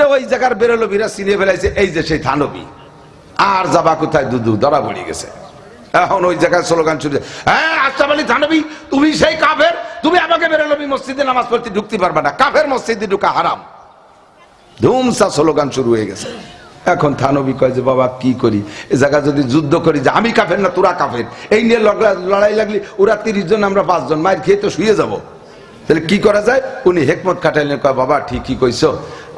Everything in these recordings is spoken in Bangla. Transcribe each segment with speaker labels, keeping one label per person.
Speaker 1: ওরে ওই জায়গার বেরোলো, বিরা চিনিয়ে ফেলাইছে, এই যে সেই থানবি। আর যাবা কোথায়? দুদু ধরা পড়ে গেছে। এখন ওই জায়গায় স্লোগান শুরু হ্যাঁ আশরাফ আলী থানবি, তুমি সেই কাফের, তুমি আমাকে বেরোলবি মসজিদে নামাজ পড়তে ঢুকতে পারবে না। কাফের মসজিদে ঢুকা হারাম। ধুমসা স্লোগান শুরু হয়ে গেছে। এখন থানবি কয় যে, বাবা, কি করি? এ জায়গা যদি যুদ্ধ করি যে, আমি কাফের না, তোরা কাফের? এই নিয়ে লড়াই লাগলি, ওরা তিরিশ জন, আমরা পাঁচজন মায়ের খেয়ে তো শুয়ে যাব। তাহলে কি করা যায়? উনি হেকমত খাটাইলেন, কয়, বাবা, ঠিকই কইছো।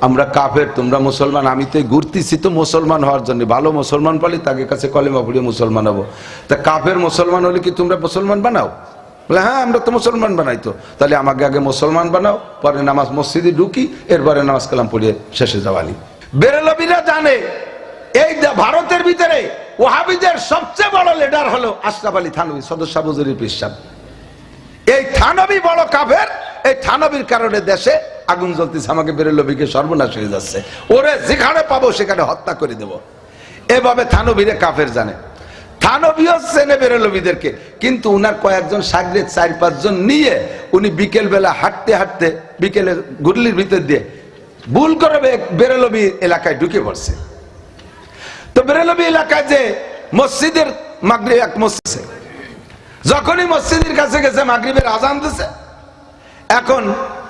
Speaker 1: আমরা কাফের, তোমরা মুসলমান, আমি তো ঘুরতেছি তো মুসলমান হওয়ার জন্য। ভালো মুসলমান পালি, তাকে কাছে কলেমা পড়িয়ে মুসলমান হব। তা কাফের মুসলমান হলে কি তোমরা মুসলমান বানাও? বলে হ্যাঁ আমরা তো মুসলমান বানাই তো। তাহলে আমাকে আগে মুসলমান বানাও, পরে নামাজ মসজিদে ঢুকি, এরপরে নামাজ কালাম পড়িয়ে শেষে যাওয়ালি বেরেলবিরা জানে, এই ভারতের ভিতরে ওহাবিদের সবচেয়ে বড় লিডার হলো আশরাফ আলী থানবী সদস্য বুজুরি পিসাব এই থানবী বড় কাফের এই থানবীর কারণে দেশে আগুন জ্বলতেছে, আমাকে বেরেলবিকে সর্বনাশ হয়ে যাচ্ছে। ওরে যেখানে পাবো সেখানে হত্যা করে দেব। এভাবে থানবীরে কাফের জানে। থানবীও চেনে বেরেলবিদেরকে কিন্তু উনার কয়েকজন সাগরের চার পাঁচজন নিয়ে উনি বিকেল বেলা হাঁটতে হাঁটতে বিকেলের গুরলির ভিতর দিয়ে ভুল করে বেরেলবি এলাকায় ঢুকে পড়ছে। তো বেরেলবি এলাকায় যে মসজিদের মাগরি এক মসজিদ যখনই মসজিদের কাছে গেছে, মাগরিবের আজান দিছে। এখন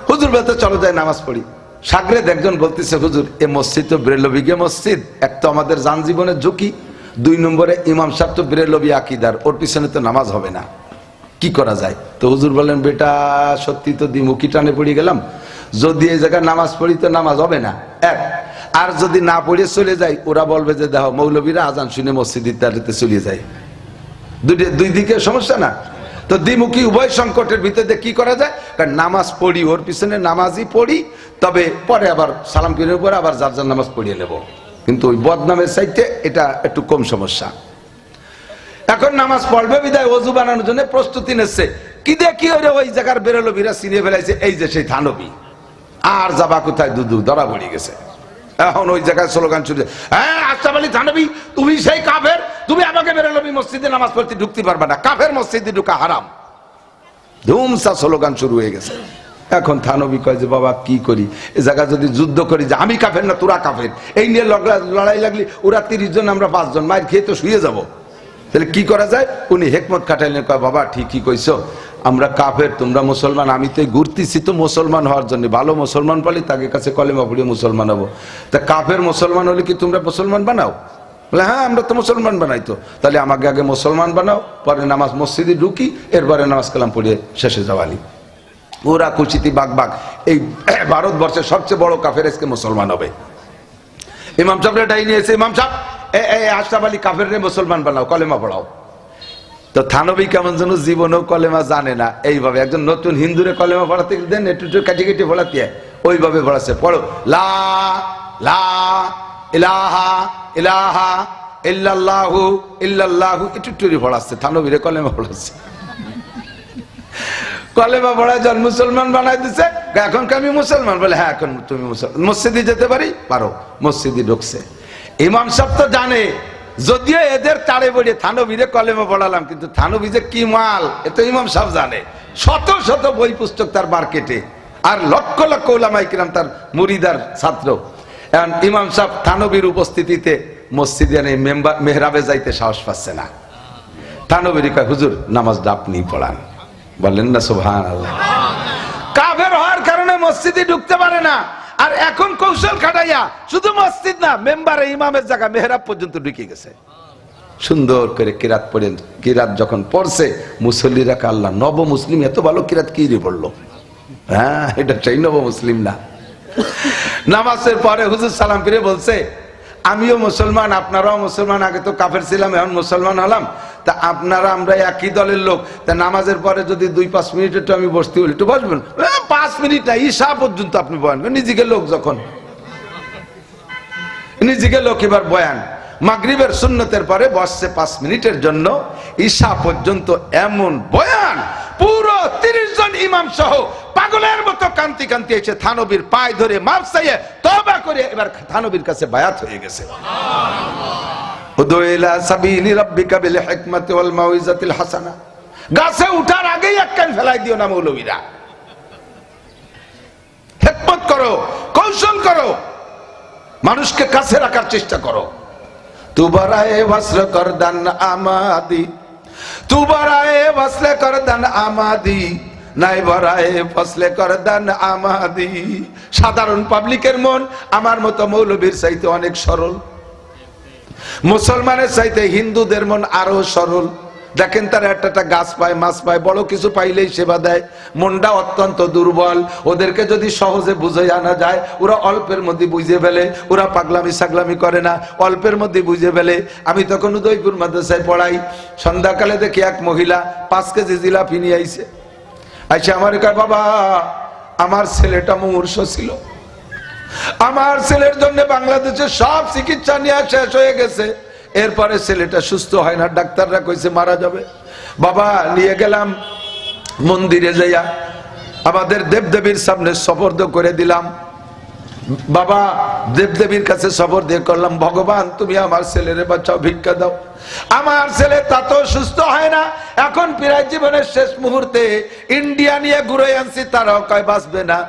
Speaker 1: হুজুর বেতে চলো যায় নামাজ পড়ি। সাগরেদ একজন বলতেছে, হুজুর, এ মসজিদ তো বেরেলবিগে মসজিদ। এক তো আমাদের যান জীবনের ঝুঁকি। দুই নম্বরে ইমাম সাহেব তো বেরেলবি আকিদার। ওর পিছনে তো নামাজ হবে না। কি করা যায়? তো হুজুর বলেন বেটা, সত্যি তো দ্বিমুখী টানে পড়ে গেলাম। যদি এই জায়গায় নামাজ পড়ি তো নামাজ হবে না। এক, আর যদি না পড়ে চলে যায়, ওরা বলবে যে, দেখো, মৌলবীরা আজান শুনে মসজিদ ইত্যাদিতে চলে যায়। দুই দিকে সমস্যা না? তো দ্বিমুখী উভয় সংকটের ভিতরে কি করা যায়? কারণ নামাজ পড়ি, ওর পিছনে নামাজই পড়ি, তবে পরে আবার সালাম ফিরের পরে আবার যার যার নামাজ পড়িয়ে নেব। কিন্তু ওই বদনামের সাইডে এটা একটু কম সমস্যা। এখন নামাজ পড়বে, বিদায় অজু বানানোর জন্য প্রস্তুতি নিচ্ছে। কি কি ওরে ওই জায়গার বেরোলো বিরা চিনিয়ে ফেলাইছে, এই যে সেই থানবি। আর যাবা কোথায়? দুদু ধরা পড়ে গেছে। এখন ওই জায়গায় স্লোগান শুরু হ্যাঁ আশরাফ আলী থানবি, তুমি সেই কাফের, তুমি আমাকে বেরোলবি মসজিদে নামাজ পড়তে ঢুকতে পারবে না। কাফের মসজিদে ঢুকা হারাম। ধুমসা স্লোগান শুরু হয়ে গেছে। এখন থানবি কয় যে, বাবা, কি করি? এ জায়গা যদি যুদ্ধ করি যে, আমি কাফের না, তোরা কাফের? এই নিয়ে লড়াই লাগলি, ওরা তিরিশ জন, আমরা পাঁচজন মায়ের খেয়ে তো শুয়ে যাব। তাহলে কি করা যায়? উনি হেকমত কাটাইলেন কয়, বাবা, ঠিকই কইছো। আমরা কাফের, তোমরা মুসলমান, আমি তো ঘুরতেছি তো মুসলমান হওয়ার জন্য। ভালো মুসলমান পালি, তাকে কাছে কলেমা পড়িয়ে মুসলমান হব। তা কাফের মুসলমান হলে কি তোমরা মুসলমান বানাও? বলে হ্যাঁ আমরা তো মুসলমান বানাই তো। তাহলে আমাকে আগে মুসলমান বানাও, পরে নামাজ মসজিদে ঢুকি, এরপরে নামাজ কালাম পড়িয়ে শেষে যাওয়ালি ওরা কুচিতি বাগ বাগ এই ভারতবর্ষের সবচেয়ে বড় কাফের আজকে মুসলমান হবে। ইমাম সাহেব ডাই নিয়েছে ইমাম সাহেব, এ আশরাফ আলী কাফের রে মুসলমান বানাও, কলেমা পড়াও। তো থানবী কেমন যেন জীবনেও কলেমা জানে না। এইভাবে একজন নতুন হিন্দুরে কলেমা পড়াতে দেন, একটু একটু কাটি কেটে পড়াতে ওইভাবে পড়াচ্ছে। পড়ো। লা লা, ইলাহা ইলাহা, ইল্লাল্লাহু ইল্লাল্লাহু, একটু একটু পড়াচ্ছে। থানবীরে কলেমা পড়াচ্ছে। কলেমা পড়ায় জন মুসলমান বানাই দিছে। এখন আমি মুসলমান? বলে হ্যাঁ এখন তুমি মুসলমান। মসজিদে যেতে পারি? পারো। মসজিদে ঢুকছে। ইমাম সাহেব তো জানে। যদিও এদের তাড়ে বড়িয়ে থানবীরে কলেমে পড়ালাম, কিন্তু থানবী যে কি মাল, এ তো ইমাম সাহেব জানে। শত শত বই পুস্তক তার মার্কেটে, আর লক্ষ লক্ষ ওলামাই কিরাম তার মুরিদার ছাত্র। ইমাম সাহেব থানবীর উপস্থিতিতে মসজিদে নেই মেহরাবে যাইতে সাহস পাচ্ছে না। থানবীর কয়, হুজুর, নামাজটা আপনি পড়ান। বললেন, না সুবহান কাফের হওয়ার কারণে মসজিদে ঢুকতে পারে না। আর এখন কৌশল খাটাইয়া শুধু মসজিদ না, মেম্বারে, ইমামের জায়গা, মেহরাব পর্যন্ত ঢুকে গেছে। সুন্দর করে কিরাত পড়ে কিরাত যখন পড়ছে, মুসল্লিরা কাল্লা নব মুসলিম এত ভালো কিরাত কি রে পড়ল? হ্যাঁ এটা সেই নব মুসলিম না। নামাজের পরে হুজুর সালাম ফিরে বলছে, আমিও মুসলমান, আপনারাও মুসলমান, আগে তো কাফের ছিলাম, এখন মুসলমান হলাম। তা আপনারা আমরা একই দলের লোক। তা নামাজের পরে যদি দুই, পাঁচ মিনিট একটু আমি বসতে হলি একটু বসবেন? পাঁচ মিনিট না, ঈশা পর্যন্ত আপনি বয়ান। নিজেকে লোক যখন। নিজেকে লোক এবার বয়ান। মাগরিবের সুন্নতের পরে বসছে পাঁচ মিনিটের জন্য। ঈশা পর্যন্ত এমন বয়ান। পুরো তিরিশ জন ইমাম সহ পাগলের মতো কান্তি কান্তি এসে থানবীর পায়ে ধরে মাপ চাইয়ে তবা করে এবার থানবীর কাছে বায়াত হয়ে গেছে। উদু ইলা সাবিলি রাব্বিকা বিল হিকমাতি ওয়াল মাউইজাতিল হাসানা। গাছে উঠার আগেই এক কান ফেলাই দিও না মৌলবীরা। হিকমত করো, কৌশল করো, মানুষকে কাছে রাখার চেষ্টা করো। তুবারায়ে বস্ত্র করদান আমাদি, তুবারায়ে বস্ত্র করদান আমাদি নাই ভরায়ে ফসলে করদান আমাদি। সাধারণ পাবলিকের মন আমার মতো মৌলবীর চাইতে অনেক সরল। মুসলমানের চাইতে হিন্দুদের মন আরও সরল। দেখেন তারা একটা একটা গাছ পায়, মাছ পায়, বড় কিছু পাইলেই সেবা দেয়। মনটা অত্যন্ত দুর্বল। ওদেরকে যদি সহজে বুঝে আনা যায়, ওরা অল্পের মধ্যে বুঝে ফেলে, ওরা পাগলামি সাগলামি করে না। অল্পের মধ্যে বুঝে ফেলে। আমি তখন উদয়পুর মাদ্রাসায় পড়াই। সন্ধ্যাকালে দেখি এক মহিলা পাঁচ কেজি জিলাপি নিয়ে আইছে। আইসে আমার বাবা, আমার ছেলেটা মুমূর্ষ ছিল। আমার ছেলের জন্য বাংলাদেশের সব চিকিৎসা নিয়ে শেষ হয়ে গেছে। এরপরে ছেলেটা সুস্থ হয় না, ডাক্তাররা কইছে মারা যাবে। বাবা, নিয়ে গেলাম মন্দিরে যাইয়া। আমাদের দেবদেবীর সামনে সফর্দ করে দিলাম। বাবা, দেবদেবীর কাছে সফর দিয়ে করলাম, ভগবান, তুমি আমার ছেলের বাচ্চাও ভিক্ষা দাও। আমার ছেলে তা তো সুস্থ হয় না। এখন প্রায় জীবনের শেষ মুহূর্তে ইন্ডিয়া নিয়ে ঘুরে আনছি, তারাও কয়, বাঁচবে না।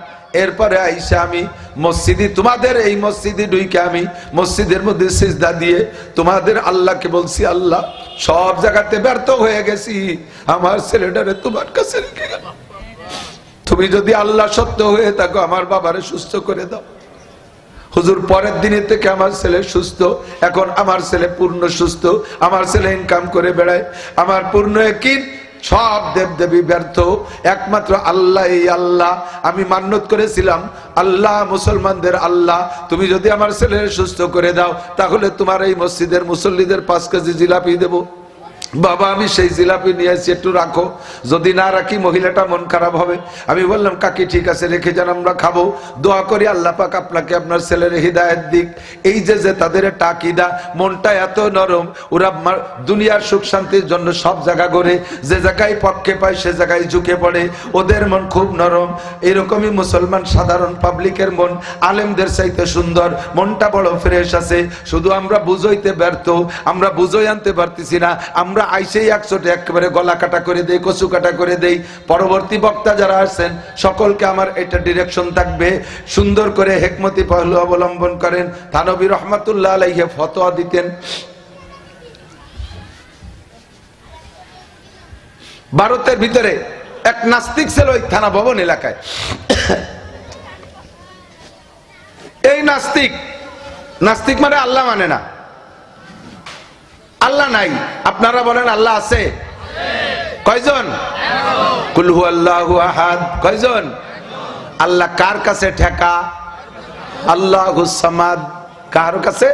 Speaker 1: এরপরে আইসা আমি মসজিদি, তোমাদের এই মসজিদে ডুইকে আমি মসজিদের মধ্যে সিজদা দিয়ে তোমাদের আল্লাহকে বলছি, আল্লাহ, সব জায়গাতে ব্যর্থ হয়ে গেছি। আমার ছেলেটারে তোমার কাছে রেখে গেল তুমি যদি আল্লাহ সত্য হয়ে থাকো, আমার বাবারে সুস্থ করে দাও। হুজুর, পরের দিনের থেকে আমার ছেলে সুস্থ। এখন আমার ছেলে পূর্ণ সুস্থ। আমার ছেলে ইনকাম করে বেড়ায়। আমার পূর্ণ একিন সব দেবদেবী ব্যর্থ। একমাত্র আল্লাহ এই আল্লাহ। আমি মান্যত করেছিলাম, আল্লাহ মুসলমানদের আল্লাহ। তুমি যদি আমার ছেলে সুস্থ করে দাও, তাহলে তোমার এই মসজিদের মুসল্লিদের পাঁচ কেজি জিলাপি দেবো। বাবা, আমি সেই জিলাপি নিয়ে এসেছি একটু রাখো। যদি না রাখি, মহিলাটা মন খারাপ হবে। আমি বললাম, কাকি, ঠিক আছে, রেখে যান, আমরা খাব। দোয়া করি আল্লাহ পাক আপনাকে, আপনার ছেলের হৃদায়ত দিক। এই যে যে তাদের টাকিদা মনটা এত নরম, ওরা দুনিয়ার সুখ শান্তির জন্য সব জায়গা গড়ে যে জায়গায় পক্ষে পায়, সে জায়গায় ঝুঁকে পড়ে। ওদের মন খুব নরম। এরকমই মুসলমান, সাধারণ পাবলিকের মন। আলেমদের চাইতে সুন্দর। মনটা বড় ফ্রেশ আছে। শুধু আমরা বুঝইতে ব্যর্থ, আমরা বুঝই আনতে পারতেছি না। আমরা আইসেই একশোটে একেবারে গলা কাটা করে দেই, কচু কাটা করে দেই। পরবর্তী বক্তা যারা আসছেন, সকলকে আমার এটা ডিরেকশন থাকবে। সুন্দর করে হেকমতি পহলু অবলম্বন করেন। থানবী রহমাতুল্লাহ আলাইহে ফতোয়া দিতেন। ভারতের ভিতরে এক নাস্তিক ছিল ওই থানা ভবন এলাকায়। এই নাস্তিক নাস্তিক মানে আল্লাহ মানে না। আল্লাহ নাই। আপনারা বলেন আল্লাহ আছে। কয়জন? কুলহু আল্লাহ আহাদ। কয়জন? আল্লাহ কার কাছে ঠেকা? আল্লাহ সামাদ। কার কাছে?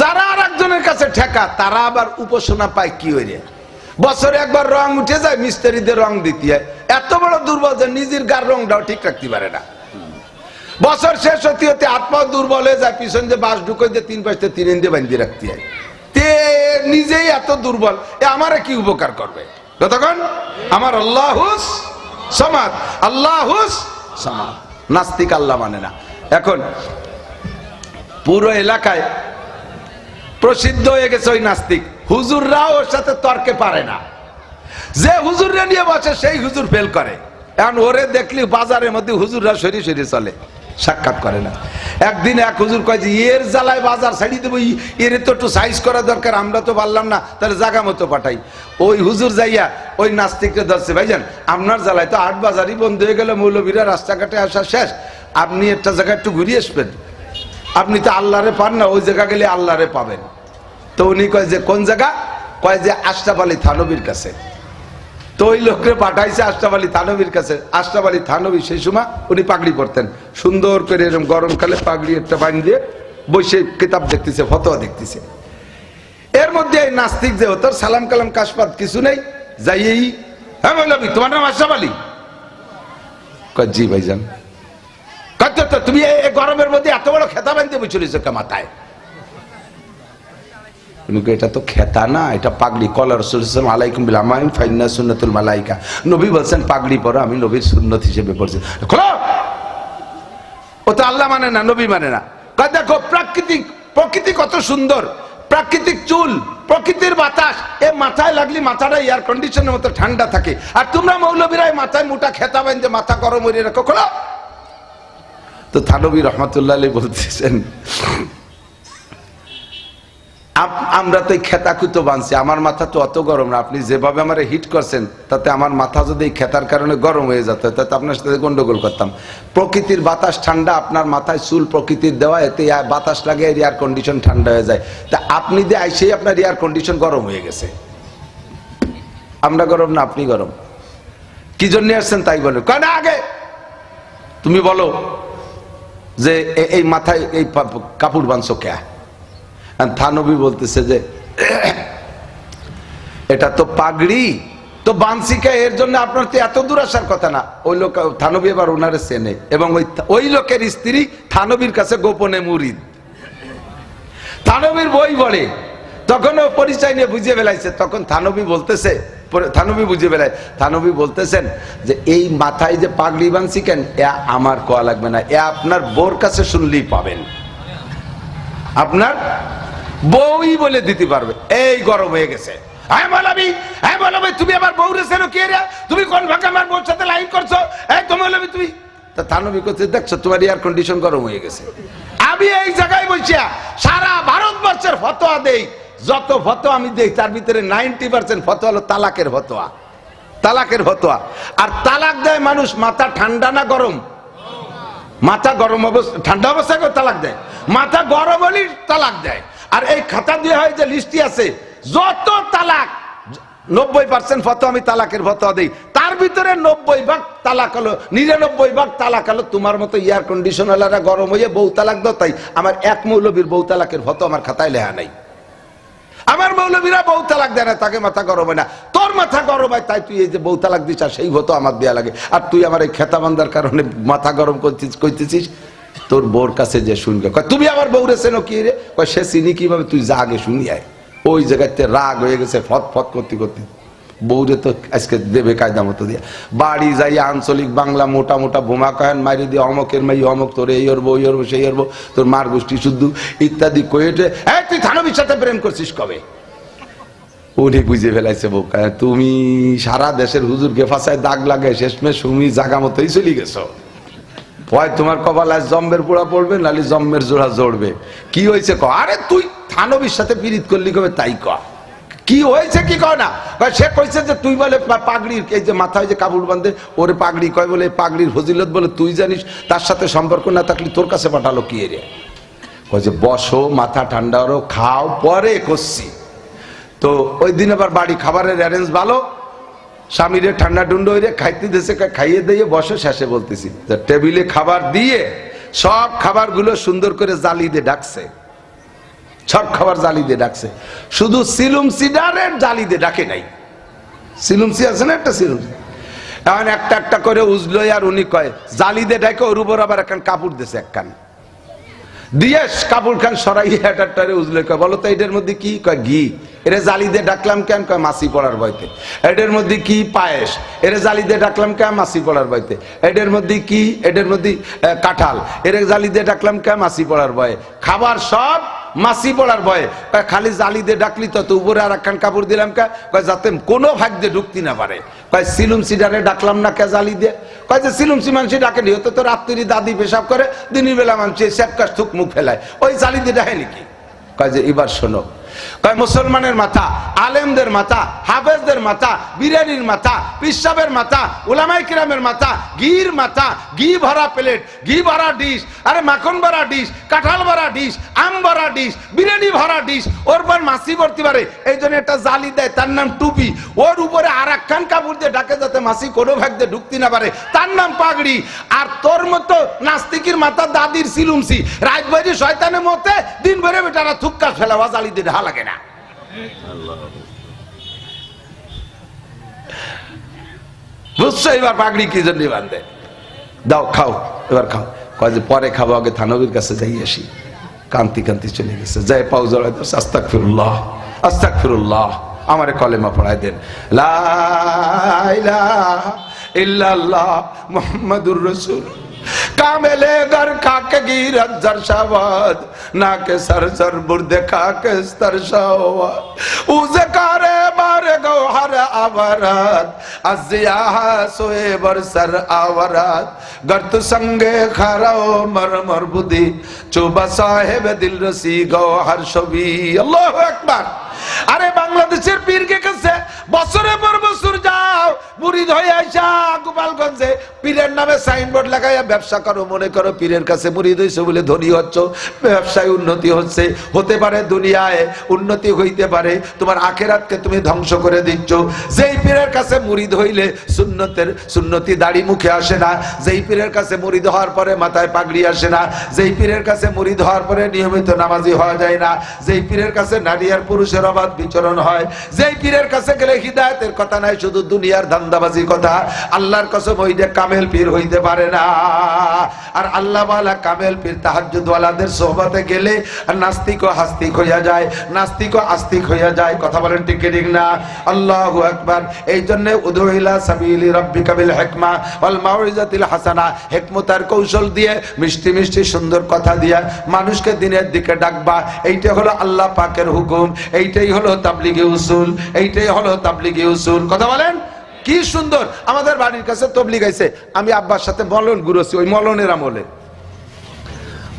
Speaker 1: যারা আর একজনের কাছে ঠেকা, তারা আবার উপাসনা পায় কি হয়ে বছরে একবার রং উঠে যায়, মিস্ত্রিদের রং দিতে হয়। এত বড় দুর্বল যে নিজের গার রংটাও ঠিক রাখতে পারে না। বছর শেষ হতে হতে আত্মা দুর্বল হয়ে যায়, পিছন যে বাস ঢুকে দিয়ে তিন পাশে তিন ইন্দে বান্ধিয়ে রাখতে হয়। নিজেই এত দুর্বল, এ আমারে কি উপকার করবে? ততক্ষণ আমার আল্লাহুস সমাদ আল্লাহুস সমাদ। নাস্তিক আল্লাহ মানে না। এখন, পুরো এলাকায় প্রসিদ্ধ হয়ে গেছে ওই নাস্তিক। হুজুররাও ওর সাথে তর্কে পারে না। যে হুজুররা নিয়ে বসে, সেই হুজুর ফেল করে। এখন ওরে দেখলি বাজারের মধ্যে হুজুররা সরি সরি চলে। সাক্ষাৎ করে না। একদিন এক হুজুর কয় যে, এর জ্বালায় বাজার ছাড়িয়ে দেবো এর তো একটু সাইজ করা দরকার, আমরা তো পারলাম না, তাহলে জাগা মতো পাঠাই। ওই হুজুর যাইয়া ওই নাস্তিককে ধরছে, ভাইজান, আপনার জ্বালায় তো আট বাজারই বন্ধ হয়ে গেলে, মৌলবীরা রাস্তাঘাটে আসা শেষ। আপনি একটা জায়গায় একটু ঘুরিয়ে আসবেন। আপনি তো আল্লাহরে পান না, ওই জায়গা গেলে আল্লাহরে পাবেন। তো উনি কয় যে, কোন জায়গা? কয় যে, আশরাফ আলী থানবীর কাছে। তো ওই লোককে পাঠাইছে আশরাফ আলী থানবীর কাছে। আশরাফ আলী থানবী সেই সময় উনি পাগড়ি পরতেন। সুন্দর করে এরকম গরমকালে পাগড়ি একটা বান দিয়ে বসে কিতাব দেখতেছে, ফতোয়া দেখতেছে। এর মধ্যে এই নাস্তিক যে হতো, সালাম কালাম কাশপাত কিছু নেই, যাই এই হ্যাঁ বলবি তোমার নাম আশরাফ আলী? জি ভাইজান। কয়, তো- তো, তুমি এই গরমের মধ্যে এত বড় খেতা বানতে কে মাথায়? এটা তো খেতা না, এটা পাগড়ি। আলাইকুম বিল সুন্নাতুল মালাইকা। নবী বলছেন, পাগড়ি আমি নবীর সুন্নত হিসেবে পড়ছি। খোলো! ও তো আল্লাহ মানে না, নবী মানে না। দেখো, প্রাকৃতিক, প্রকৃতি কত সুন্দর। প্রাকৃতিক চুল, প্রকৃতির বাতাস। এ মাথায় লাগলি মাথাটা এয়ার কন্ডিশনের মতো ঠান্ডা থাকে। আর তোমরা মৌলবীরাই মাথায় মোটা খেতা বাইন্দে মাথা গরম হয়ে রাখো খোলো! তো থানবী রহমতুল্লাহ বলতেছেন আমরা তো এই খেতাকুতো বানছি, আমার মাথা তো অত গরম না। আপনি যেভাবে আমার হিট করছেন, তাতে আমার মাথা যদি এই খেতার কারণে গরম হয়ে যেত, তাতে আপনার সাথে গন্ডগোল করতাম। প্রকৃতির বাতাস ঠান্ডা, আপনার মাথায় চুল প্রকৃতির দেওয়া, এতে বাতাস লাগে এয়ার কন্ডিশন ঠান্ডা হয়ে যায়। তা আপনি দিয়ে আইসেই আপনার এয়ার কন্ডিশন গরম হয়ে গেছে। আমরা গরম না, আপনি গরম। কি জন্য আসছেন তাই বলে। কেন আগে! তুমি বলো যে এই মাথায় এই কাপড় বানছো কে? আর থানবী বলতেছে যে, এটা তো পাগড়ি, তো বানসিকা, এর জন্য আপনার তো এত দূর আসার কথা না। ওই লোক, থানবী এবার ওনারে চেনে এবং ওই ওই লোকের স্ত্রী থানবীর কাছে গোপনে মুরিদ। থানবীর বই বলে তখন ও পরিচয় নিয়ে বুঝিয়ে ফেলাইছে। তখন থানবী বলতেছে থানবী বুঝিয়ে ফেলায়, থানবী বলতেছেন যে, এই মাথায় যে পাগড়ি বানছি কেন এ আমার কোয়া লাগবে না, এ আপনার বোর কাছে শুনলেই পাবেন। আপনার বউই বলে দিতে পারবে। এই গরম হয়ে গেছে। হ্যাঁ হ্যাঁ তুমি আমার রে তুমি কোন আমার লাইন করছ? এই তুমি থানবী দেখছ, তোমার কন্ডিশন গরম হয়ে গেছে। এই জায়গায় সারা ভারতবর্ষের ফতোয়া যত ফতোয়া আমি তার ভিতরে পার্সেন্ট হলো তালাকের ফতোয়া। তালাকের ফতোয়া। আর তালাক দেয় মানুষ, মাথা ঠান্ডা না গরম? মাথা গরম অবস্থা ঠান্ডা অবস্থায় তালাক দেয়? মাথা গরম হলেই তালাক দেয়। আর এই খাতা দিয়ে হয় যে লিস্টি আছে, যত তালাক, নব্বই পার্সেন্ট ফটো আমি তালাকের ফটো দিই। তার ভিতরে নব্বই ভাগ তালাক হলো, নিরানব্বই ভাগ তালাক হলো তোমার মতো এয়ার কন্ডিশনাররা গরম হয়ে বউ তালাক দাও তাই। আমার এক মৌলবীর বউ তালাকের ফটো আমার খাতায় লেহা নাই। আমার মৌলবীরা বউ তালাক দেয় না, তাকে মাথা গরম হয় না। তোর মাথা গরম হয়, তাই তুই এই যে বউ তালাক দিস আর সেই হতো আমার দেয়া লাগে। আর তুই আমার এই খেতাবান্দার কারণে মাথা গরম করছিস কইতেছিস তোর বউর কাছে যে শুনবে তুমি আমার বউ রে চেনো কি রে? কয়, সে চিনি কীভাবে তুই যা আগে শুনি আয়। ওই জায়গাতে রাগ হয়ে গেছে ফত ফত করতে করতে। বউরে তো আজকে দেবে কায়দা মতো দিয়ে। বাড়ি যাই, আঞ্চলিক বাংলা মোটা মোটা বোমা কয়েন মারি দিয়ে, অমকের মাই, অমক তোর এই হরবো ওই হরবো সেই হরবো তোর মার গোষ্ঠী শুদ্ধ, ইত্যাদি কয়েটে এই তুই থানবির সাথে প্রেম করছিস কবে? উনি বুঝে ফেলাইছে বোকা তুমি সারা দেশের হুজুরকে ফাঁসায় দাগ লাগে শেষমে সুমি জাগা মতোই চলে গেছো। হয় তোমার কপালায় জম্মের পোড়া পড়বে, নালি জম্মের জোড়া জড়বে। কি হয়েছে ক? আরে তুই থানবির সাথে পীড়িত করলি কবে? তাই ক। কি হয়েছে কি কয় না? সে কইছে যে তুই বলে পাগড়ির এই যে মাথায় যে কাপড় বাঁধে, ওরে পাগড়ি কয় বলে পাগড়ির ফজিলত বলে, তুই জানিস তার সাথে সম্পর্ক না থাকলে তোর কাছে পাঠালো কি রে? কয় যে, বসো, মাথা ঠান্ডা খাও, পরে করছি। তো ওই দিন আবার বাড়ি, খাবারের অ্যারেঞ্জ ভালো স্বামীরে ঠান্ডা টুন্ড হয়ে খাইতে দেশে খাইয়ে দিয়ে বসে শেষে বলতেছি টেবিলে খাবার দিয়ে সব খাবারগুলো সুন্দর করে জালি দিয়ে ডাকছে। সব খাবার জালি দিয়ে ডাকছে। শুধু সিলুম সিডারের জালি দিয়ে ডাকে নাই। সিলুমসি আছে না একটা সিলুমসি এখন একটা একটা করে উজলো আর উনি কয়, জালি দিয়ে ডাকে, ওর উপর আবার একখান কাপড় দিছে একখান। দিয়ে কাপড় খান সরাই হেটারটারে উজলে কয়, বলো তো এটার মধ্যে কি? কয়, ঘি। এরে জালি দিয়ে ডাকলাম কেন? কয় মাসি পড়ার বইতে এটার মধ্যে কি পায়েস? এরে জালি দিয়ে ডাকলাম কেন? মাসি পড়ার বইতে এটার মধ্যে কি? এটার মধ্যে কাঁঠাল। এরে জালি দিয়ে ডাকলাম কেন? মাসি পড়ার বয়ে খাবার সব মাসি পড়ার ভয়ে। খালি জালি দিয়ে ডাকলি তো উপরে আর একখান কাপড় দিলাম কে? কয়, যাতে কোনো ভাগ দিয়ে ঢুকতে না পারে। কয়, সিলুম সিডারে ডাকলাম না কে জালি দিয়ে? কয় যে, সিলুম সি মানুষ ডাকে নি হতো তো রাত্রি দাদি পেশাব করে, দিনের বেলা মানুষ স্যাপকাশ থুক মুখ ফেলায়। ওই জালি দিয়ে ডাকে নাকি কয় যে, এবার শোনো কয়, মুসলমানের মাথা, আলেমদের মাথা, হাফেজদের মাথা, বিরিয়ানির মাথা পিসাবের মাথা উলামাই কিরামের মাথা, ঘির মাথা, ঘি ভরা প্লেট, ঘি ভরা ডিশ, আরে মাখন ভরা ডিশ, কাঁঠাল ভরা ডিশ, আম ভরা ডিশ, বিরিয়ানি ভরা ডিশ, ওর পর মাসি ভর্তি পারে এই জন্য একটা জালি দেয়, তার নাম টুপি। ওর উপরে আর একখান কাপড় দিয়ে ডাকে যাতে মাসি কোনো ভাগ দিয়ে ঢুকতে না পারে। তার নাম পাগড়ি। আর তোর মতো নাস্তিকের মাথা দাদির সিলুমসি। বাইরে শয়তানের মতে দিন ভরে বেটারা থুক্কা ফেলাওয়া জালি দিয়ে ঢা লাগে না। বুঝছ, এবার পাগড়ি কি জন্য বান্ধে দাও, খাও, এবার খাও। কয় যে, পরে খাব, আগে থানবীর কাছে যাই আসি। কান্তি কান্তি চলে গেছে। যাই পাও জড়াই দাও আস্তাক ফিরুল্লাহ আস্তাক ফিরুল্লাহ আমারে কলেমা পড়াই দেন। লা ইলাহা ইল্লাল্লাহ মুহাম্মাদুর রাসূল कामे लेगर खाके गीरत जरशावाद, ना के सर सर बुर्दे खाके स्तरशावा उसे कारे बारे हर आवरात अज्जियाहा सोए बर सर आवरात। गर्त तो संगे खराओ मर मर बुद्धि, चुबा साहेब दिल रसी गो हर शबी अल्लाह अकबर। আরে বাংলাদেশের পীরকে কাছে বছরে পর বছর যাও, মুড়ি হয়ে আসা গোপালগঞ্জে। পীরের নামে সাইনবোর্ড লাগাইয়া ব্যবসা করো, মনে করো পীরের কাছে মুড়ি হইছে বলে ধনী হচ্ছ। ব্যবসায় উন্নতি হচ্ছে। হতে পারে দুনিয়ায় উন্নতি হইতে পারে, তোমার আখেরাতকে তুমি ধ্বংস করে দিচ্ছ। যেই পীরের কাছে মুড়িদ হইলে সুন্নতের, সুন্নতি দাড়ি মুখে আসে না। যেই পীরের কাছে মুড়িদ হওয়ার পরে মাথায় পাগড়ি আসে না। যেই পীরের কাছে মুড়িদ হওয়ার পরে নিয়মিত নামাজি হওয়া যায় না। যেই পীরের কাছে নারী আর পুরুষের অবাধ বিচরণ হয়। যেই পীরের কাছে গেলে হিদায়তের কথা নাই, শুধু দুনিয়ার ধান্দাবাজি কথা। আল্লাহর কসম ওইটা কামেল পীর হইতে পারে না। আর আল্লাহ কামেল পীর তাহাজ্জুদওয়ালাদের সোহবতে গেলে নাস্তিক ও হাস্তিক হইয়া যায়, নাস্তিক ও আস্তিক হইয়া যায়। কথা বলেন ঠিক ঠিক না? আল্লাহু আকবার। এই জন্য উদুইলা সাবিলি রাব্বিকা বিল হিকমা ওয়াল মাউইজাতিল হাসানা। হিকমতার কৌশল দিয়ে মিষ্টি মিষ্টি সুন্দর কথা দিয়া মানুষকে দিনের দিকে ডাকবা। এইটা হলো আল্লাহ পাকের হুকুম। এইটাই হলো তাবলিগি উসুল, এইটাই হলো তাবলিগি উসুল। কথা বলেন? কি সুন্দর। আমাদের বাড়ির কাছে তবলিগ আইছে। আমি আব্বার সাথে মলন ঘুরেছি ওই মলনের আমলে।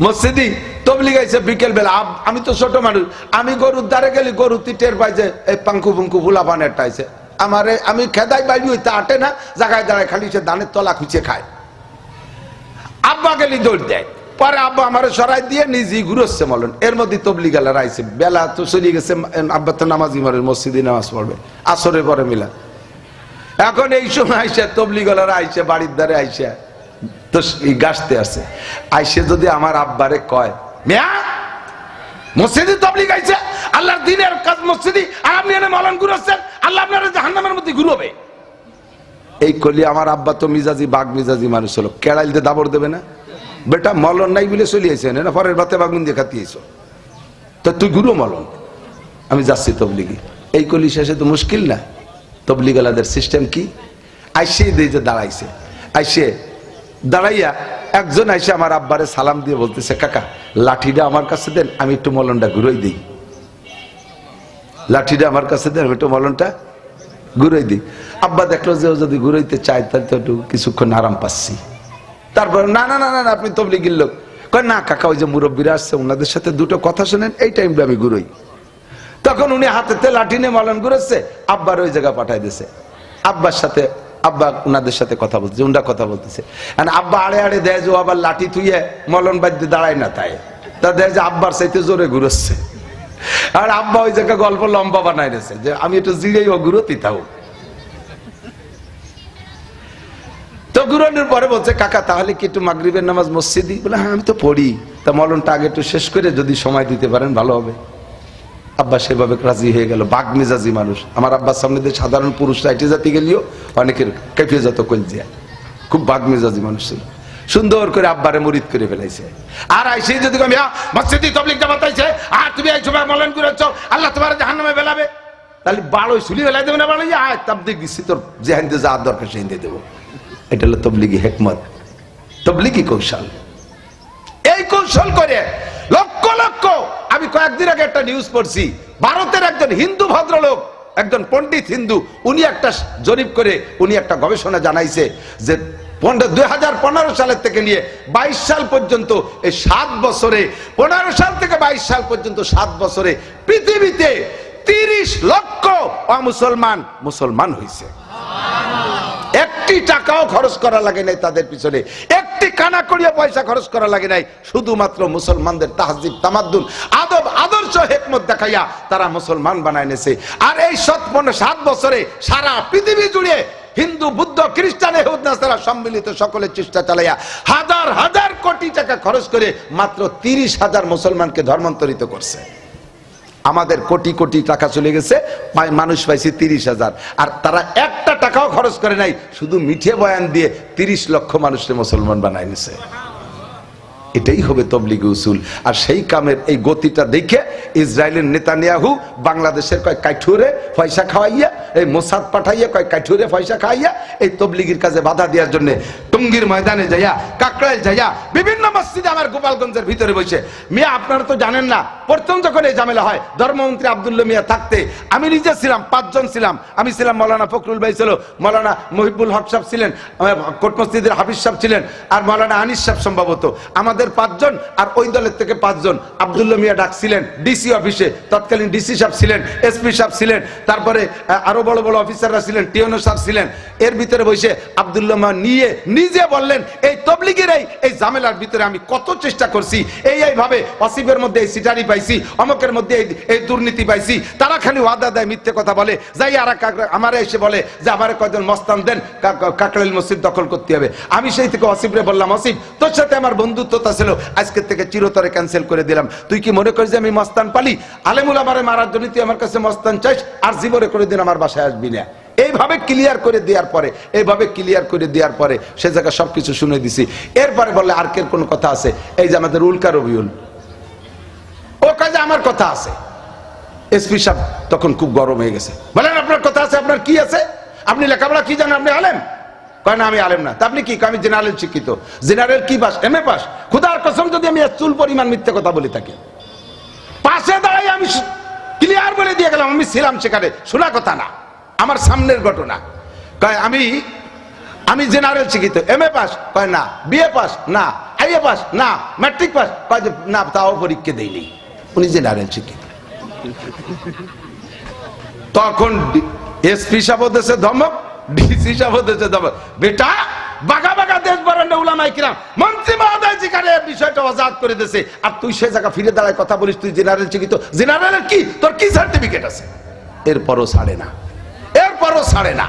Speaker 1: মসজিদি তবলিগ আইছে বিকেল বেলা আমি তো ছোট মানুষ। আমি গরুর দ্বারে গেলি গরু টের পাই যে এই পাঙ্কু পুঙ্কু ফুলা পানের টাইছে। আমারে আমি খেদাই বাইবি হইতে আটে না জায়গায় দাঁড়ায় খালি সে ধানের তলা খুঁজে খায়। আব্বা গেলি দৌড় দেয়। পরে আব্বা আমার সরাই দিয়ে নিজেই ঘুরোচ্ছে মলন। এর মধ্যে তবলি গেলার আইছে বেলা তো চলে গেছে আব্বা তো নামাজি মারে মসজিদে নামাজ পড়বে। আসরে পরে মিলা এখন এই সময় আইসা তবলি গলার আইসা বাড়ির দ্বারে আইসা তো গাছতে আছে। আইসে যদি আমার আব্বারে কয়, মিয়া, মসজিদে তবলি গাইছে আল্লাহর দিনের কাজ মসজিদি, আর আপনি এনে মলন ঘুরাচ্ছেন, আল্লাহ আপনার জাহান্নামের মধ্যে ঘুরবে। এই কলি আমার আব্বা তো মিজাজি, বাঘ মিজাজি মানুষ হলো। কেড়াইলতে দাবর দেবে না? বেটা মলন নাই বলে চলে আইছে না পরের বাতে বাগুন দিয়ে খাতি আইছো তো তুই গুরু মলন। আমি যাচ্ছি তবলিগি। এই কলি শেষে তো মুশকিল না? তবলিগালাদের সিস্টেম কি? আইসে দিয়ে যে দাঁড়াইছে। আইসে দাঁড়াইয়া একজন আইসে আমার আব্বারে সালাম দিয়ে বলতেছে, কাকা, লাঠিটা আমার কাছে দেন, আমি একটু মলনটা ঘুরোই দিই। লাঠিটা আমার কাছে দেন, আমি একটু মলনটা ঘুরাই দিই। আব্বা দেখল যে ও যদি ঘুরাইতে চায় তাহলে তো একটু কিছুক্ষণ আরাম পাচ্ছি। তারপর, না না না না আপনি তবলিগির লোক। কয়, না, কাকা, ওই যে মুরব্বীরা আসছে ওনাদের সাথে দুটো কথা শোনেন, এই টাইমটা আমি ঘুরোই। তখন উনি হাতেতে লাঠি নিয়ে মলন করেছে আব্বার ওই জায়গা পাঠাই দিয়েছে। আব্বার সাথে, আব্বা উনাদের সাথে কথা বলছে উনরা কথা বলতেছে। আব্বা আড়ে আড়ে দেয় যে আবার লাঠি থুইয়ে মলন বাদ্যে দাঁড়ায় না তাই। তা দেয় যে আব্বার চাইতে জোরে ঘুরোচ্ছে। আর আব্বা ওই জায়গা গল্প লম্বা বানাই দিয়েছে, যে আমি একটু জিরেই ও ঘুরোতি তাও। তো ঘুরানোর পরে বলছে, কাকা, তাহলে কি একটু মাগরিবের নামাজ মসজিদি বলে হ্যাঁ আমি তো পড়ি। তা মলনটা আগে একটু শেষ করে যদি সময় দিতে পারেন, ভালো হবে। আব্বা সেভাবে রাজি হয়ে গেল বাঘ মেজাজি মানুষ। আমার আব্বার সামনে দিয়ে সাধারণ পুরুষরা এটি জাতি গেলেও, অনেকের কেঁপে যত কলজিয়া। খুব বাঘ মেজাজি মানুষ ছিল। সুন্দর করে আব্বারে মরিদ করে ফেলাইছে। আর আইসে যদি কমি মসজিদি তবলিক জামাত আইছে। আর তুমি এই সময় মলন করেছ আল্লাহ তোমার জাহান্নামে ফেলাবে। তাহলে বাড়ো সুলি ফেলাই দেবে না বাড়ো আয় তাবদিক দিচ্ছি, তোর যেহান দিয়ে যা দরকার সেই দিয়ে দেবো। এটা হলো তবলিগি হেকমত। তবলিগি কৌশল। এই কৌশল করে লক্ষ লক্ষ, আমি কয়েকদিন আগে একটা নিউজ পড়ছি, ভারতের একজন হিন্দু ভদ্রলোক, একজন পণ্ডিত হিন্দু, উনি একটা জরিপ করে, উনি একটা গবেষণা জানাইছে যে দুই হাজার পনেরো সালের থেকে নিয়ে বাইশ সাল পর্যন্ত, এই সাত বছরে, পনেরো সাল থেকে বাইশ সাল পর্যন্ত, সাত বছরে পৃথিবীতে তিরিশ লক্ষ অমুসলমান মুসলমান হয়েছে একটি টাকাও খরচ করা লাগে নাই তাদের পিছনে। একটি কানা করিয়া পয়সা খরচ করা লাগে নাই। শুধুমাত্র মুসলমানদের তাহজিব, তামাদ্দুন, আদব, আদর্শ হেকমত দেখাইয়া তারা মুসলমান বানায় নেছে। আর এই সৎপন্ন সাত বছরে সারা পৃথিবী জুড়ে হিন্দু, বুদ্ধ, খ্রিস্টান এহুদ নাসারা সম্মিলিত সকলের চেষ্টা চালাইয়া হাজার হাজার কোটি টাকা খরচ করে মাত্র তিরিশ হাজার মুসলমানকে ধর্মান্তরিত করছে। আমাদের কোটি কোটি টাকা চলে গেছে মানুষ পাইছে তিরিশ হাজার। আর তারা একটা টাকাও খরচ করে নাই, শুধু মিঠে বয়ান দিয়ে তিরিশ লক্ষ মানুষকে মুসলমান বানাই নিছে এটাই হবে তবলিগ উসুল। আর সেই কামের এই গতিটা দেখে ইসরায়েলের নেতানিয়াহু বাংলাদেশের কয় কাঠুরে পয়সা খাওয়াইয়া, এই মোসাদ পাঠাইয়া কয় কাঠুরে পয়সা খাওয়াইয়া এই তবলিগের কাজে বাধা দেওয়ার জন্য টঙ্গির ময়দানে যাইয়া কাকড়াইল যাইয়া বিভিন্ন মসজিদে আমার গোপালগঞ্জের ভিতরে বসে। মিয়া, আপনারা তো জানেন না, প্রথম যখন এই ঝামেলা হয়, ধর্মমন্ত্রী আবদুল্লাহ মিয়া থাকতে আমি নিজে ছিলাম, পাঁচজন ছিলাম। আমি ছিলাম মৌলানা ফখরুল ভাই ছিল, মৌলানা মহিবুল হক সাহেব ছিলেন কোট মসজিদের হাফিজ সাহেব ছিলেন, আর মৌলানা আনিস সাহেব সম্ভবত। আমাদের পাঁচজন আর ওই দলের থেকে পাঁচজন। আবদুল্লাহ মিয়া ডাকছিলেন ডিসি অফিসে, তৎকালীন ডিসি সাহেব ছিলেন, এসপি সাহেব ছিলেন, তারপরে আরও বড় বড় অফিসাররা ছিলেন, টিওনো সাহেব ছিলেন। এর ভিতরে বসে আবদুল্লাহ মিয়া নিয়ে নিজে বললেন, এই তবলিগের এই ঝামেলার ভিতরে আমি কত চেষ্টা করছি, এই এইভাবে অসিফের মধ্যে এই সিটারি পাইছি, অমকের মধ্যে এই- দুর্নীতি পাইছি, তারা খালি ওয়াদা দেয়, মিথ্যে কথা বলে, যাই আর আমার এসে বলে যে আমার কয়জন মস্তান দেন, কা- কা- কাকরাইল মসজিদ দখল করতে হবে। আমি সেই থেকে অসিফরে বললাম, অসিফ তোর সাথে আমার বন্ধুত্বতা ছিল, আজকের থেকে চিরতরে ক্যান্সেল করে দিলাম। তুই কি মনে করিস যে আমি মস্তান পালি? আলেমুল আমারে মারার জন্য তুই আমার কাছে মস্তান চাইস আর জীবনে করে দিন আমার বাসায় আসবি না। এইভাবে ক্লিয়ার করে দেওয়ার পরে, এইভাবে ক্লিয়ার করে দেওয়ার পরে সে জায়গায় সবকিছু শুনে দিছি। এরপরে বললে, আর কের কোনো কথা আছে? এই যে আমাদের উল্কা রবিউল। ও কাজে আমার কথা আছে। এসপি সাহেব তখন খুব গরম হয়ে গেছে। বলেন, আপনার কথা আছে, আপনার কি আছে? আপনি লেখাপড়া কি জানেন? আপনি আলেম? কয় না, আমি আলেম না। তা আপনি কি? আমি জেনারেল শিক্ষিত। জেনারেল কি পাস? M A pass? খুদার কসম যদি আমি চুল পরিমাণ মিথ্যে কথা বলে থাকি পাশে দাঁড়াই আমি ক্লিয়ার বলে দিয়ে গেলাম, আমি ছিলাম সেখানে। শোনা কথা না। আমার সামনের ঘটনা। কয়, আমি আমি জেনারেল শিক্ষিত। M A pass? কয়, না। BA pass? না। IA pass? না। Matric pass? কয় না, তাও পরীক্ষা দেয়নি উনি জেনারেল শিক্ষিত। তখন এসপি সাহেব দেশে ধমক ডিসি বেটা বাঘা বাঘা দেশ উলামাই কিরাম। মন্ত্রী মহোদয় বিষয়টা করে দিয়েছে, আর তুই সে জায়গা ফিরে দাঁড়ায় কথা বলিস, তুই জেনারেল জেনারেলের কি? তোর কি সার্টিফিকেট আছে? এরপরও ছাড়ে না। এরপরও ছাড়ে না।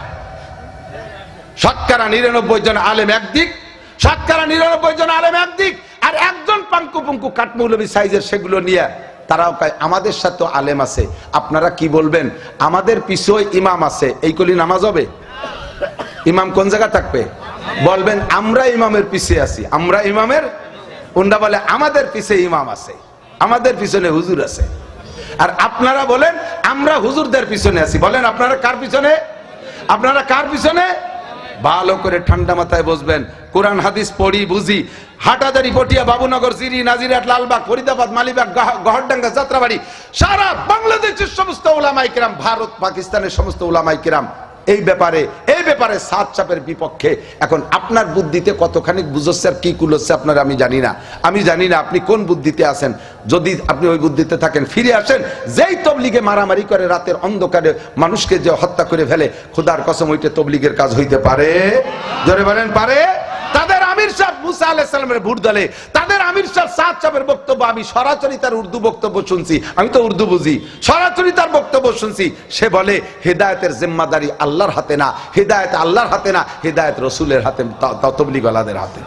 Speaker 1: নিরানব্বই জন আলেম একদিক, শতকরা নিরানব্বই জন আলেম একদিক, আর একজন পাঙ্কু পুঙ্কু কাঠমৌলবী সাইজের সেগুলো নিয়ে তারাও কয়, আমাদের সাথে আলেম আছে। আপনারা কি বলবেন? আমাদের পিছয় ইমাম আছে। এই কলি নামাজ হবে? ইমাম কোন জায়গা থাকবে? বলবেন, আমরা ইমামের পিছে আছি। আমরা ইমামের উন্ডা বলে, আমাদের পিছে ইমাম আছে। আমাদের পিছনে হুজুর আছে। আর আপনারা বলেন, আমরা হুজুরদের পিছনে আছি। বলেন, আপনারা কার পিছনে? আপনারা কার পিছনে? ভালো করে ঠান্ডা মাথায় বসবেন। কোরআন, হাদিস পড়ি, বুঝি। হাটাদারি, পটিয়া, বাবুনগর, জিরি নাজিরাট লালবাগ, ফরিদাবাদ, মালিবাগ, গহ- গহরডাঙ্গা, যাত্রাবাড়ি, সারা বাংলাদেশের সমস্ত ওলামাই কিরাম, ভারত, পাকিস্তানের সমস্ত ওলামাই কিরাম এই ব্যাপারে এই ব্যাপারে সাত চাপের বিপক্ষে। এখন আপনার বুদ্ধিতে কতখানি বুঝোচ্ছে আর কি কুলোচ্ছে আপনার আমি জানি না। আমি জানি না আপনি কোন বুদ্ধিতে আছেন। যদি আপনি ওই বুদ্ধিতে থাকেন, ফিরে আসেন, যেই তবলিগে মারামারি করে রাতের অন্ধকারে মানুষকে যে হত্যা করে ফেলে, খুদার কসম, ওইটা তবলিগের কাজ হইতে পারে? ধরে বলেন, পারে? মুসা আলাইসালামের ভোট দলে তাদের আমির সাহ সাদ সাহেবের বক্তব্য, আমি সরাসরি তার উর্দু বক্তব্য শুনছি। আমি তো উর্দু বুঝি। সরাসরি তার বক্তব্য শুনছি। সে বলে, হেদায়তের জিম্মাদারি আল্লাহর হাতে না, হেদায়ত আল্লাহর হাতে না, হেদায়ত রসুলের হাতে তবলিগলাদের হাতে।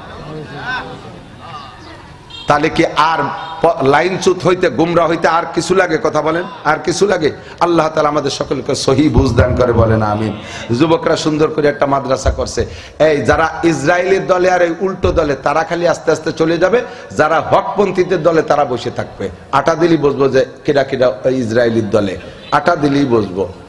Speaker 1: তাহলে কি আর প- লাইন চুত হইতে, গুমরা হইতে আর কিছু লাগে কথা বলেন? আর কিছু লাগে? আল্লাহ তালা আমাদের সকলকে সহি বুঝ দান করে বলেন, আমিন। যুবকরা সুন্দর করে একটা মাদ্রাসা করছে। এই যারা ইসরায়েলের দলে আর এই উল্টো দলে, তারা খালি আস্তে আস্তে চলে যাবে। যারা হকপন্থীদের দলে, তারা বসে থাকবে। আটা দিলেই বসবো যে কিরা কিরা ইসরায়েলির দলে। আটা দিলেই বসবো।